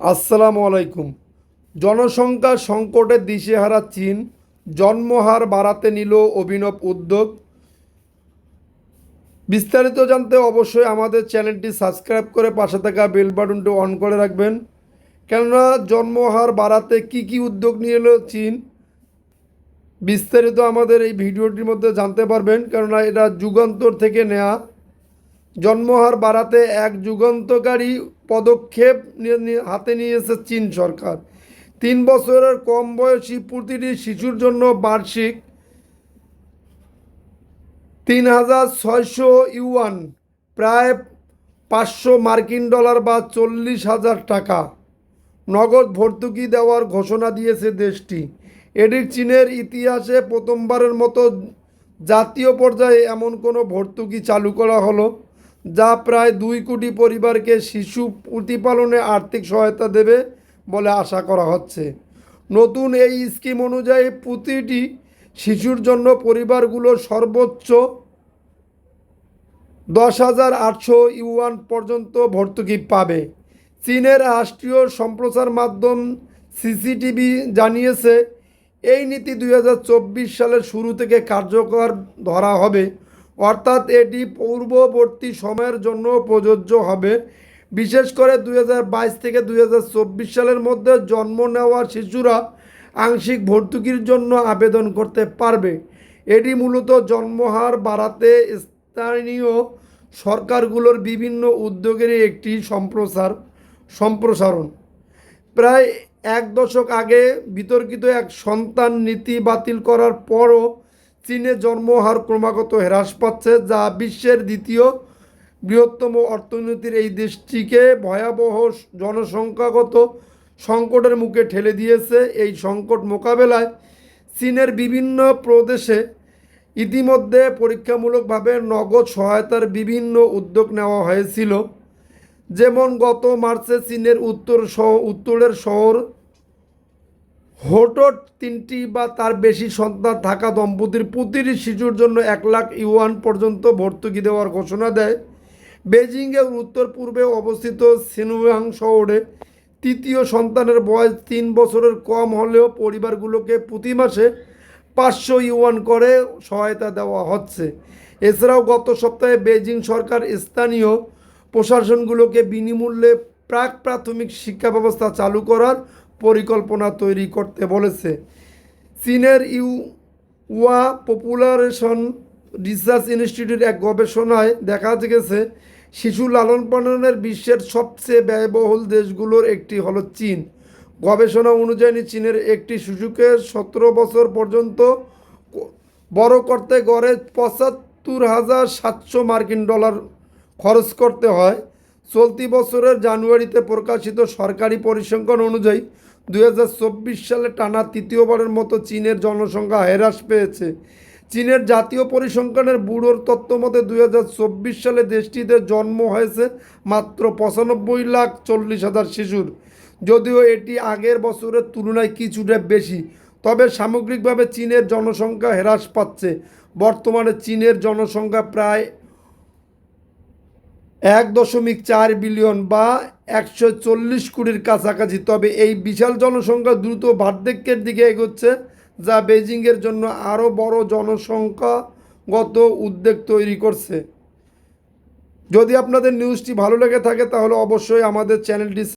আসসালামু আলাইকুম। জনসংখ্যা সংকটে দিশেহারা চীন জন্মহার বাড়াতে নিল অভিনব উদ্যোগ। বিস্তারিত জানতে অবশ্যই আমাদের চ্যানেলটি সাবস্ক্রাইব করে পাশে থাকা বেল বাটনটি অন করে রাখবেন। কেননা জন্মহার বাড়াতে কি কি উদ্যোগ নিয়ে এলো চীন, বিস্তারিত আমাদের এই ভিডিওটির মধ্যে জানতে পারবেন। কেননা এটা যুগান্তর থেকে নেওয়া জন্মহার বাড়াতে এক যুগান্তকারী পদক্ষেপ হাতে নিয়েছে চীন সরকার। তিন বছরের কম বয়সী প্রতিটি শিশুর জন্য বার্ষিক তিন হাজার ছয়শো ইউয়ান, প্রায় পাঁচশো মার্কিন ডলার বা চল্লিশ হাজার টাকা। নগদ ভর্তুকি দেওয়ার ঘোষণা দিয়েছে দেশটি। এটি চীনের ইতিহাসে প্রথমবারের মতো জাতীয় পর্যায়ে এমন কোনো ভর্তুকি চালু করা হলো। যা প্রায় দুই কোটি পরিবারকে শিশু প্রতিপালনে আর্থিক সহায়তা দেবে বলে আশা করা হচ্ছে। নতুন এই স্কিম অনুযায়ী প্রতিটি শিশুর জন্য পরিবারগুলো সর্বোচ্চ দশ হাজার আটশো ইউয়ান পর্যন্ত ভর্তুকি পাবে। চীনের রাষ্ট্রীয় সম্প্রচার মাধ্যম সিসিটিভি জানিয়েছে, এই নীতি দু হাজার চব্বিশ সালের শুরু থেকে কার্যকর ধরা হবে। অর্থাৎ এটি পূর্ববর্তী সময়ের জন্য প্রযোজ্য হবে। বিশেষ করে দুই হাজার বাইশ থেকে দু হাজার চব্বিশ সালের মধ্যে জন্ম নেওয়া শিশুরা আংশিক ভর্তুকির জন্য আবেদন করতে পারবে। এটি মূলত জন্মহার বাড়াতে স্থানীয় সরকারগুলোর বিভিন্ন উদ্যোগের একটি সম্প্রসার, সম্প্রসারণ। প্রায় এক দশক আগে বিতর্কিত এক সন্তান নীতি বাতিল করার পরও চীনে জন্মহার ক্রমাগত হ্রাস পাচ্ছে, যা বিশ্বের দ্বিতীয় বৃহত্তম অর্থনীতির এই দেশটিকে ভয়াবহ জনসংখ্যাগত সংকটের মুখে ঠেলে দিয়েছে। এই সংকট মোকাবেলায় চীনের বিভিন্ন প্রদেশে ইতিমধ্যে পরীক্ষামূলকভাবে নগদ সহায়তার বিভিন্ন উদ্যোগ নেওয়া হয়েছিল। যেমন গত মার্চে চীনের উত্তর সহ, উত্তরের শহর হোটট তিনটি বা তার বেশি সন্তান থাকা দম্পতির প্রতিটি শিশুর জন্য এক লাখ ইউয়ান পর্যন্ত ভর্তুকি দেওয়ার ঘোষণা দেয়। বেজিংয়ের উত্তর পূর্বে অবস্থিত সিনুয়াং শহরে তৃতীয় সন্তানের বয়স তিন বছরের কম হলেও পরিবারগুলোকে প্রতি মাসে পাঁচশো ইউয়ান করে সহায়তা দেওয়া হচ্ছে। এছাড়াও গত সপ্তাহে বেজিং সরকার স্থানীয় প্রশাসনগুলোকে বিনামূল্যে প্রাক প্রাথমিক শিক্ষা ব্যবস্থা চালু করার পরিকল্পনা তৈরি করতে বলেছে। চীনের ইউ ওয়া পপুলারেশন রিসার্চ ইনস্টিটিউটের এক গবেষণায় দেখা গেছে, শিশু লালন পালনের বিশ্বের সবচেয়ে ব্যয়বহুল দেশগুলোর একটি হলো চীন। গবেষণা অনুযায়ী চীনের একটি শিশুকে সতেরো বছর পর্যন্ত বড় করতে গড়ে পঁচাত্তর হাজার সাতশো মার্কিন ডলার খরচ করতে হয়। চলতি বছরের জানুয়ারিতে প্রকাশিত সরকারি পরিসংখ্যান অনুযায়ী হাজার চব্বিশ সালে টানা তৃতীয়বারের মতো চীনের জনসংখ্যা হ্রাস পেয়েছে। চীনের জাতীয় পরিসংখ্যানের ব্যুরোর তথ্য মতে দুই হাজার চব্বিশ সালে দেশটিতে জন্ম হয়েছে মাত্র পঁচানব্বই লাখ চল্লিশ হাজার শিশুর। যদিও এটি আগের বছরের তুলনায় কিছুটা বেশি, তবে সামগ্রিকভাবে চীনের জনসংখ্যা হ্রাস পাচ্ছে। বর্তমানে চীনের জনসংখ্যা প্রায় এক দশমিক চার বিলিয়ন বা একশো চল্লিশ কোটির কাছাকাছি। তবে এই বিশাল জনসংখ্যা দ্রুত বার্ধক্যের দিকে এগোচ্ছে, যা বেজিংয়ের জন্য আরও বড় জনসংখ্যাগত উদ্বেগ তৈরি করছে। যদি আপনাদের নিউজটি ভালো লেগে থাকে, তাহলে অবশ্যই আমাদের চ্যানেলটি